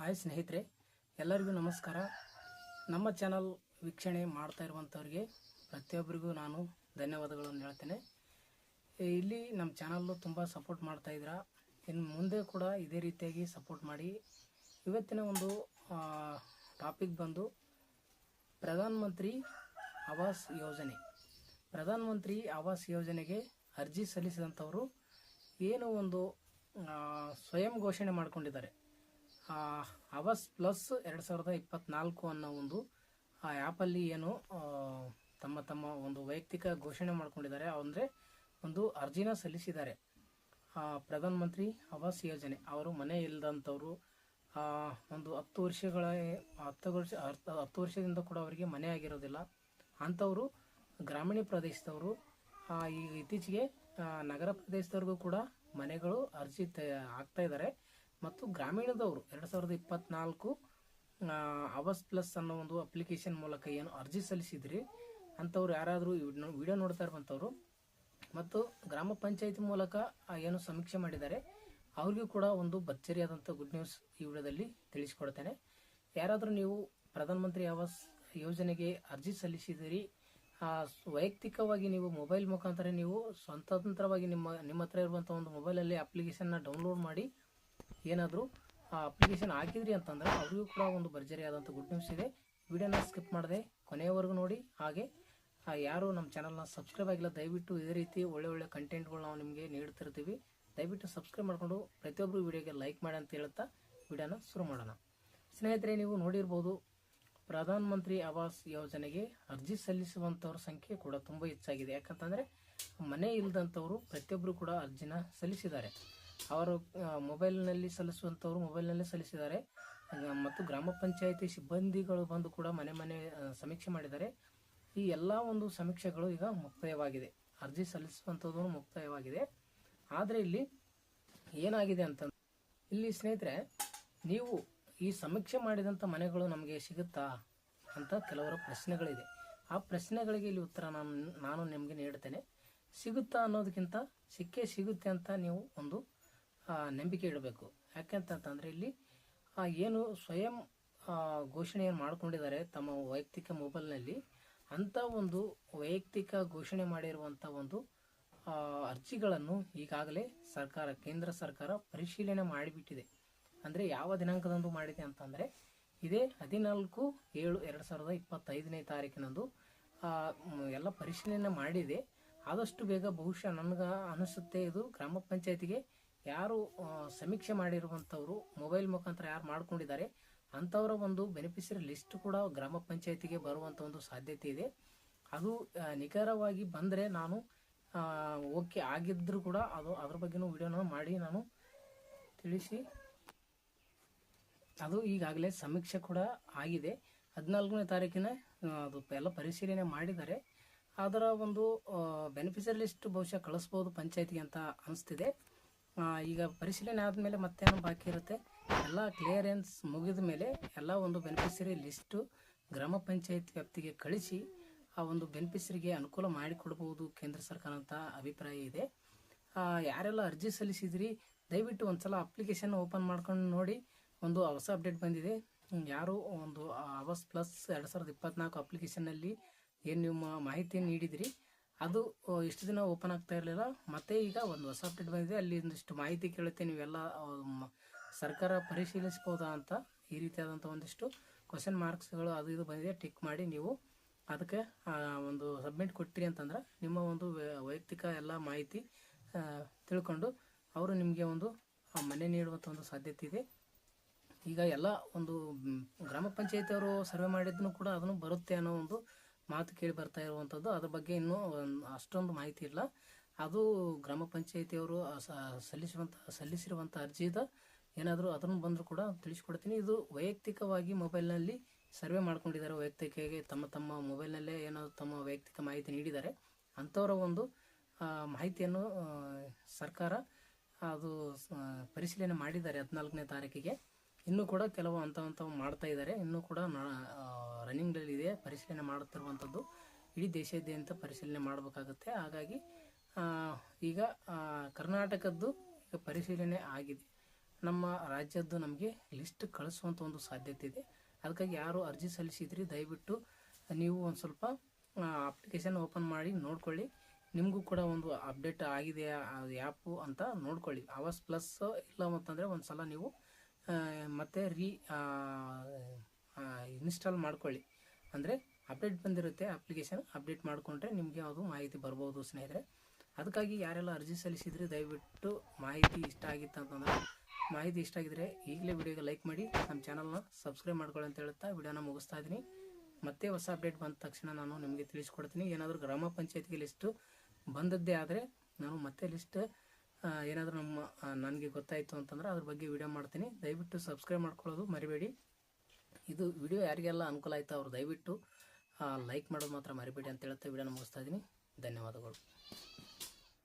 Hi ಸ್ನೇಹಿತರೆ, ಎಲ್ಲರಿಗೂ ನಮಸ್ಕಾರ. ನಮ್ಮ ಚಾನಲ್ ವೀಕ್ಷಣೆ ಮಾಡ್ತಾ ಇರುವಂಥವ್ರಿಗೆ ಪ್ರತಿಯೊಬ್ಬರಿಗೂ ನಾನು ಧನ್ಯವಾದಗಳನ್ನು ಹೇಳ್ತೇನೆ. ಇಲ್ಲಿ ನಮ್ಮ ಚಾನಲ್ಲು ತುಂಬ ಸಪೋರ್ಟ್ ಮಾಡ್ತಾ ಇದ್ದೀರಾ. ಇನ್ನು ಮುಂದೆ ಕೂಡ ಇದೇ ರೀತಿಯಾಗಿ ಸಪೋರ್ಟ್ ಮಾಡಿ. ಇವತ್ತಿನ ಒಂದು ಟಾಪಿಕ್ ಬಂದು ಪ್ರಧಾನ ಮಂತ್ರಿ ಆವಾಸ್ ಯೋಜನೆ. ಪ್ರಧಾನ ಮಂತ್ರಿ ಆವಾಸ್ ಯೋಜನೆಗೆ ಅರ್ಜಿ ಸಲ್ಲಿಸಿದಂಥವರು ಏನು ಒಂದು ಸ್ವಯಂ ಘೋಷಣೆ ಮಾಡಿಕೊಂಡಿದ್ದಾರೆ. ಆವಾಸ್ ಪ್ಲಸ್ ಎರಡು ಸಾವಿರದ ಇಪ್ಪತ್ನಾಲ್ಕು ಅನ್ನೋ ಒಂದು, ಆ ಆ್ಯಪಲ್ಲಿ ಏನು ತಮ್ಮ ತಮ್ಮ ಒಂದು ವೈಯಕ್ತಿಕ ಘೋಷಣೆ ಮಾಡ್ಕೊಂಡಿದ್ದಾರೆ. ಅಂದರೆ ಒಂದು ಅರ್ಜಿನ ಸಲ್ಲಿಸಿದ್ದಾರೆ. ಪ್ರಧಾನಮಂತ್ರಿ ಪ್ರಧಾನ ಮಂತ್ರಿ ಆವಾಸ್ ಯೋಜನೆ. ಅವರು ಮನೆ ಇಲ್ಲದಂಥವ್ರು ಒಂದು ಹತ್ತು ವರ್ಷಗಳ, ಹತ್ತು ವರ್ಷ, ಹತ್ತು ವರ್ಷದಿಂದ ಕೂಡ ಅವರಿಗೆ ಮನೆ ಆಗಿರೋದಿಲ್ಲ. ಅಂಥವರು ಗ್ರಾಮೀಣ ಪ್ರದೇಶದವರು ಈಗ ಇತ್ತೀಚೆಗೆ ನಗರ ಪ್ರದೇಶದವ್ರಿಗೂ ಕೂಡ ಮನೆಗಳು ಅರ್ಜಿ ತ, ಆಗ್ತಾ ಇದ್ದಾರೆ. ಮತ್ತು ಗ್ರಾಮೀಣದವರು ಎರಡು ಸಾವಿರದ ಇಪ್ಪತ್ನಾಲ್ಕು ಅವಸ್ ಪ್ಲಸ್ ಅನ್ನೋ ಒಂದು ಅಪ್ಲಿಕೇಶನ್ ಮೂಲಕ ಏನು ಅರ್ಜಿ ಸಲ್ಲಿಸಿದ್ರಿ? ಅಂಥವ್ರು ಯಾರಾದರೂ ವಿಡಿಯೋ ನೋಡ್ತಾ ಇರುವಂಥವ್ರು ಮತ್ತು ಗ್ರಾಮ ಪಂಚಾಯತಿ ಮೂಲಕ ಏನು ಸಮೀಕ್ಷೆ ಮಾಡಿದ್ದಾರೆ, ಅವ್ರಿಗೂ ಕೂಡ ಒಂದು ಭರ್ಜರಿಯಾದಂಥ ಗುಡ್ ನ್ಯೂಸ್ ಈ ವಿಡಿಯೋದಲ್ಲಿ ತಿಳಿಸ್ಕೊಡ್ತೇನೆ. ಯಾರಾದರೂ ನೀವು ಪ್ರಧಾನಮಂತ್ರಿ ಆವಾಸ್ ಯೋಜನೆಗೆ ಅರ್ಜಿ ಸಲ್ಲಿಸಿದಿರಿ ವೈಯಕ್ತಿಕವಾಗಿ ನೀವು ಮೊಬೈಲ್ ಮುಖಾಂತರ ನೀವು ಸ್ವತಂತ್ರವಾಗಿ ನಿಮ್ಮ ನಿಮ್ಮ ಹತ್ರ ಇರುವಂಥ ಒಂದು ಮೊಬೈಲಲ್ಲಿ ಅಪ್ಲಿಕೇಶನ್ನ ಡೌನ್ಲೋಡ್ ಮಾಡಿ ಏನಾದರೂ, ಆ ಅಪ್ಲಿಕೇಶನ್ ಹಾಕಿದ್ರಿ ಅಂತಂದ್ರೆ ಅವರಿಗೂ ಕೂಡ ಒಂದು ಭರ್ಜರಿಯಾದಂಥ ಗುಡ್ ನ್ಯೂಸ್ ಇದೆ. ವಿಡಿಯೋನ ಸ್ಕಿಪ್ ಮಾಡಿದೆ ಕೊನೆಯವರೆಗೂ ನೋಡಿ. ಹಾಗೆ ಯಾರು ನಮ್ಮ ಚಾನಲ್ನ ಸಬ್ಸ್ಕ್ರೈಬ್ ಆಗಿಲ್ಲ, ದಯವಿಟ್ಟು ಇದೇ ರೀತಿ ಒಳ್ಳೆ ಒಳ್ಳೆ ಕಂಟೆಂಟ್ಗಳು ನಾವು ನಿಮಗೆ ನೀಡ್ತಿರ್ತೀವಿ. ದಯವಿಟ್ಟು ಸಬ್ಸ್ಕ್ರೈಬ್ ಮಾಡಿಕೊಂಡು ಪ್ರತಿಯೊಬ್ಬರು ವಿಡಿಯೋಗೆ ಲೈಕ್ ಮಾಡಿ ಅಂತ ಹೇಳ್ತಾ ವಿಡಿಯೋನ ಶುರು ಮಾಡೋಣ. ಸ್ನೇಹಿತರೆ, ನೀವು ನೋಡಿರ್ಬೋದು, ಪ್ರಧಾನ ಮಂತ್ರಿ ಆವಾಸ್ ಯೋಜನೆಗೆ ಅರ್ಜಿ ಸಲ್ಲಿಸುವಂಥವ್ರ ಸಂಖ್ಯೆ ಕೂಡ ತುಂಬ ಹೆಚ್ಚಾಗಿದೆ. ಯಾಕಂತಂದರೆ ಮನೆ ಇಲ್ಲದಂಥವರು ಪ್ರತಿಯೊಬ್ಬರು ಕೂಡ ಅರ್ಜಿನ ಸಲ್ಲಿಸಿದ್ದಾರೆ. ಅವರು ಮೊಬೈಲ್ನಲ್ಲಿ ಸಲ್ಲಿಸುವಂಥವ್ರು ಮೊಬೈಲ್ನಲ್ಲೇ ಸಲ್ಲಿಸಿದ್ದಾರೆ. ಮತ್ತು ಗ್ರಾಮ ಪಂಚಾಯಿತಿ ಸಿಬ್ಬಂದಿಗಳು ಬಂದು ಕೂಡ ಮನೆ ಮನೆ ಸಮೀಕ್ಷೆ ಮಾಡಿದ್ದಾರೆ. ಈ ಎಲ್ಲ ಒಂದು ಸಮೀಕ್ಷೆಗಳು ಈಗ ಮುಕ್ತಾಯವಾಗಿದೆ. ಅರ್ಜಿ ಸಲ್ಲಿಸುವಂಥದ್ದು ಮುಕ್ತಾಯವಾಗಿದೆ. ಆದರೆ ಇಲ್ಲಿ ಏನಾಗಿದೆ ಅಂತ ಇಲ್ಲಿ ಸ್ನೇಹಿತರೆ, ನೀವು ಈ ಸಮೀಕ್ಷೆ ಮಾಡಿದಂಥ ಮನೆಗಳು ನಮಗೆ ಸಿಗುತ್ತಾ ಅಂತ ಕೆಲವರ ಪ್ರಶ್ನೆಗಳಿದೆ. ಆ ಪ್ರಶ್ನೆಗಳಿಗೆ ಇಲ್ಲಿ ಉತ್ತರ ನಾನು ನಾನು ನಿಮಗೆ ನೀಡ್ತೇನೆ. ಸಿಗುತ್ತಾ ಅನ್ನೋದಕ್ಕಿಂತ ಸಿಕ್ಕೇ ಸಿಗುತ್ತೆ ಅಂತ ನೀವು ಒಂದು ನಂಬಿಕೆ ಇಡಬೇಕು. ಯಾಕೆಂತಂತಂದರೆ ಇಲ್ಲಿ ಏನು ಸ್ವಯಂ ಘೋಷಣೆಯನ್ನು ಮಾಡಿಕೊಂಡಿದ್ದಾರೆ ತಮ್ಮ ವೈಯಕ್ತಿಕ ಮೊಬೈಲ್ನಲ್ಲಿ. ಅಂಥ ಒಂದು ವೈಯಕ್ತಿಕ ಘೋಷಣೆ ಮಾಡಿರುವಂಥ ಒಂದು ಅರ್ಜಿಗಳನ್ನು ಈಗಾಗಲೇ ಸರ್ಕಾರ, ಕೇಂದ್ರ ಸರ್ಕಾರ ಪರಿಶೀಲನೆ ಮಾಡಿಬಿಟ್ಟಿದೆ. ಅಂದರೆ ಯಾವ ದಿನಾಂಕದಂದು ಮಾಡಿದೆ ಅಂತಂದರೆ, ಇದೇ ಹದಿನಾಲ್ಕು ಏಳು ಎರಡು ಸಾವಿರದ ಇಪ್ಪತ್ತೈದನೇ ತಾರೀಕಿನಂದು ಎಲ್ಲ ಪರಿಶೀಲನೆ ಮಾಡಿದೆ. ಆದಷ್ಟು ಬೇಗ ಬಹುಶಃ ನನಗೆ ಅನಿಸುತ್ತೆ ಇದು ಗ್ರಾಮ ಪಂಚಾಯತಿಗೆ ಯಾರು ಸಮೀಕ್ಷೆ ಮಾಡಿರುವಂಥವ್ರು ಮೊಬೈಲ್ ಮುಖಾಂತರ ಯಾರು ಮಾಡ್ಕೊಂಡಿದ್ದಾರೆ, ಅಂಥವರ ಒಂದು ಬೆನಿಫಿಷರಿ ಲಿಸ್ಟ್ ಕೂಡ ಗ್ರಾಮ ಪಂಚಾಯತಿಗೆ ಬರುವಂಥ ಒಂದು ಸಾಧ್ಯತೆ ಇದೆ. ಅದು ನಿಖರವಾಗಿ ಬಂದರೆ ನಾನು ಓಕೆ ಆಗಿದ್ದರೂ ಕೂಡ ಅದು ಅದ್ರ ಬಗ್ಗೆನೂ ವಿಡಿಯೋನ ಮಾಡಿ ನಾನು ತಿಳಿಸಿ. ಅದು ಈಗಾಗಲೇ ಸಮೀಕ್ಷೆ ಕೂಡ ಆಗಿದೆ. ಹದಿನಾಲ್ಕನೇ ತಾರೀಕಿನ ಅದು ಎಲ್ಲ ಪರಿಶೀಲನೆ ಮಾಡಿದ್ದಾರೆ. ಅದರ ಒಂದು ಬೆನಿಫಿಷರಿ ಲಿಸ್ಟ್ ಬಹುಶಃ ಕಳಿಸ್ಬೋದು ಪಂಚಾಯತಿಗೆ ಅಂತ ಅನಿಸ್ತಿದೆ. ಈಗ ಪರಿಶೀಲನೆ ಆದಮೇಲೆ ಮತ್ತೇನು ಬಾಕಿ ಇರುತ್ತೆ? ಎಲ್ಲ ಕ್ಲಿಯರೆನ್ಸ್ ಮುಗಿದ ಮೇಲೆ ಎಲ್ಲ ಒಂದು ಬೆನಿಫಿಷರಿ ಲಿಸ್ಟು ಗ್ರಾಮ ಪಂಚಾಯತ್ ವ್ಯಾಪ್ತಿಗೆ ಕಳಿಸಿ ಆ ಒಂದು ಬೆನಿಫಿಷರಿಗೆ ಅನುಕೂಲ ಮಾಡಿಕೊಡ್ಬೋದು ಕೇಂದ್ರ ಸರ್ಕಾರ ಅಂತ ಅಭಿಪ್ರಾಯ ಇದೆ. ಯಾರೆಲ್ಲ ಅರ್ಜಿ ಸಲ್ಲಿಸಿದ್ರಿ? ದಯವಿಟ್ಟು ಒಂದ್ಸಲ ಅಪ್ಲಿಕೇಶನ್ ಓಪನ್ ಮಾಡ್ಕೊಂಡು ನೋಡಿ. ಒಂದು ಹೊಸ ಅಪ್ಡೇಟ್ ಬಂದಿದೆ. ಯಾರು ಒಂದು ಆವಾಸ್ ಪ್ಲಸ್ ಎರಡು ಸಾವಿರದ ಇಪ್ಪತ್ನಾಲ್ಕು ಅಪ್ಲಿಕೇಶನ್ನಲ್ಲಿ ಏನು ನಿಮ್ಮ ಮಾಹಿತಿಯನ್ನು ನೀಡಿದ್ರಿ? ಅದು ಇಷ್ಟು ದಿನ ಓಪನ್ ಆಗ್ತಾ ಇರಲಿಲ್ಲ. ಮತ್ತೆ ಈಗ ಒಂದು ಹೊಸ ಅಪ್ಡೇಟ್ ಬಂದಿದೆ. ಅಲ್ಲಿ ಒಂದಿಷ್ಟು ಮಾಹಿತಿ ಕೇಳುತ್ತೆ. ನೀವೆಲ್ಲ ಸರ್ಕಾರ ಪರಿಶೀಲಿಸ್ಬೋದಾ ಅಂತ ಈ ರೀತಿಯಾದಂಥ ಒಂದಿಷ್ಟು ಕ್ವಶನ್ ಮಾರ್ಕ್ಸ್ಗಳು ಅದು ಇದು ಬಂದಿದೆ. ಟಿಕ್ ಮಾಡಿ ನೀವು ಅದಕ್ಕೆ ಒಂದು ಸಬ್ಮಿಟ್ ಕೊಟ್ಟಿರಿ ಅಂತಂದ್ರೆ ನಿಮ್ಮ ಒಂದು ವೈಯಕ್ತಿಕ ಎಲ್ಲ ಮಾಹಿತಿ ತಿಳ್ಕೊಂಡು ಅವರು ನಿಮಗೆ ಒಂದು ಮನೆ ನೀಡುವಂಥ ಒಂದು ಸಾಧ್ಯತೆ ಇದೆ. ಈಗ ಎಲ್ಲ ಒಂದು ಗ್ರಾಮ ಪಂಚಾಯತಿಯವರು ಸರ್ವೆ ಮಾಡಿದ್ರು ಕೂಡ ಅದನ್ನು ಬರುತ್ತೆ ಅನ್ನೋ ಒಂದು ಮಾತು ಕೇಳಿ ಬರ್ತಾ ಇರುವಂಥದ್ದು ಅದ್ರ ಬಗ್ಗೆ ಇನ್ನೂ ಅಷ್ಟೊಂದು ಮಾಹಿತಿ ಇಲ್ಲ. ಅದು ಗ್ರಾಮ ಪಂಚಾಯಿತಿಯವರು ಸಲ್ಲಿಸುವಂಥ ಸಲ್ಲಿಸಿರುವಂಥ ಅರ್ಜಿದ ಏನಾದರೂ ಅದನ್ನು ಬಂದರೂ ಕೂಡ ತಿಳಿಸ್ಕೊಡ್ತೀನಿ. ಇದು ವೈಯಕ್ತಿಕವಾಗಿ ಮೊಬೈಲ್ನಲ್ಲಿ ಸರ್ವೆ ಮಾಡ್ಕೊಂಡಿದ್ದಾರೆ. ವೈಯಕ್ತಿಕವಾಗಿ ತಮ್ಮ ತಮ್ಮ ಮೊಬೈಲ್ನಲ್ಲೇ ಏನಾದರೂ ತಮ್ಮ ವೈಯಕ್ತಿಕ ಮಾಹಿತಿ ನೀಡಿದ್ದಾರೆ. ಅಂಥವರ ಒಂದು ಮಾಹಿತಿಯನ್ನು ಸರ್ಕಾರ ಅದು ಪರಿಶೀಲನೆ ಮಾಡಿದ್ದಾರೆ ಹದಿನಾಲ್ಕನೇ ತಾರೀಕಿಗೆ. ಇನ್ನೂ ಕೂಡ ಕೆಲವು ಹಂತ ಹಂತವು ಮಾಡ್ತಾ ಇದ್ದಾರೆ. ಇನ್ನೂ ಕೂಡ ರನ್ನಿಂಗ್ನಲ್ಲಿ ಇದೆ ಪರಿಶೀಲನೆ ಮಾಡುತ್ತಿರುವಂಥದ್ದು ಇಡೀ ದೇಶಾದ್ಯಂತ ಪರಿಶೀಲನೆ ಮಾಡಬೇಕಾಗುತ್ತೆ. ಹಾಗಾಗಿ ಈಗ ಕರ್ನಾಟಕದ್ದು ಈಗ ಪರಿಶೀಲನೆ ಆಗಿದೆ. ನಮ್ಮ ರಾಜ್ಯದ್ದು ನಮಗೆ ಲಿಸ್ಟ್ ಕಳಿಸುವಂಥ ಒಂದು ಸಾಧ್ಯತೆ ಇದೆ. ಅದಕ್ಕಾಗಿ ಯಾರು ಅರ್ಜಿ ಸಲ್ಲಿಸಿದ್ರಿ, ದಯವಿಟ್ಟು ನೀವು ಒಂದು ಸ್ವಲ್ಪ ಅಪ್ಲಿಕೇಶನ್ ಓಪನ್ ಮಾಡಿ ನೋಡ್ಕೊಳ್ಳಿ. ನಿಮಗೂ ಕೂಡ ಒಂದು ಅಪ್ಡೇಟ್ ಆಗಿದೆಯಾ ಆ್ಯಪು ಅಂತ ನೋಡ್ಕೊಳ್ಳಿ. ಆವಾಸ್ ಪ್ಲಸ್ ಇಲ್ಲ ಅಂತಂದರೆ ಒಂದು ಸಲ ನೀವು ಮತ್ತೆ ರೀ ಇನ್ಸ್ಟಾಲ್ ಮಾಡ್ಕೊಳ್ಳಿ. ಅಂದರೆ ಅಪ್ಡೇಟ್ ಬಂದಿರುತ್ತೆ ಅಪ್ಲಿಕೇಶನ್ ಅಪ್ಡೇಟ್ ಮಾಡಿಕೊಂಡ್ರೆ ನಿಮಗೆ ಅದು ಮಾಹಿತಿ ಬರ್ಬೋದು ಸ್ನೇಹಿತರೆ. ಅದಕ್ಕಾಗಿ ಯಾರೆಲ್ಲ ಅರ್ಜಿ ಸಲ್ಲಿಸಿದರೆ, ದಯವಿಟ್ಟು ಮಾಹಿತಿ ಇಷ್ಟ ಆಗಿತ್ತು ಅಂತಂದರೆ, ಮಾಹಿತಿ ಇಷ್ಟ ಆಗಿದ್ರೆ ಈಗಲೇ ವಿಡಿಯೋಗೆ ಲೈಕ್ ಮಾಡಿ, ನಮ್ಮ ಚಾನಲ್ನ ಸಬ್ಸ್ಕ್ರೈಬ್ ಮಾಡ್ಕೊಳ್ಳಿ ಅಂತ ಹೇಳ್ತಾ ವಿಡಿಯೋನ ಮುಗಿಸ್ತಾ ಇದ್ದೀನಿ. ಮತ್ತೆ ಹೊಸ ಅಪ್ಡೇಟ್ ಬಂದ ತಕ್ಷಣ ನಾನು ನಿಮಗೆ ತಿಳಿಸ್ಕೊಡ್ತೀನಿ. ಏನಾದರೂ ಗ್ರಾಮ ಪಂಚಾಯತ್ಗೆ ಲಿಸ್ಟು ಬಂದದ್ದೇ ಆದರೆ ನಾನು ಮತ್ತೆ ಲಿಸ್ಟ್ ಏನಾದರೂ ನಮ್ಮ ನನಗೆ ಗೊತ್ತಾಯಿತು ಅಂತಂದ್ರೆ ಅದ್ರ ಬಗ್ಗೆ ವಿಡಿಯೋ ಮಾಡ್ತೀನಿ. ದಯವಿಟ್ಟು ಸಬ್ಸ್ಕ್ರೈಬ್ ಮಾಡ್ಕೊಳ್ಳೋದು ಮರಿಬೇಡಿ. ಇದು ವಿಡಿಯೋ ಯಾರಿಗೆಲ್ಲ ಅನುಕೂಲ ಆಯಿತು ಅವ್ರು ದಯವಿಟ್ಟು ಲೈಕ್ ಮಾಡೋದು ಮಾತ್ರ ಮರಿಬೇಡಿ ಅಂತ ಹೇಳ್ತಾ ವಿಡಿಯೋನ ಮುಗಿಸ್ತಾ ಇದ್ದೀನಿ. ಧನ್ಯವಾದಗಳು.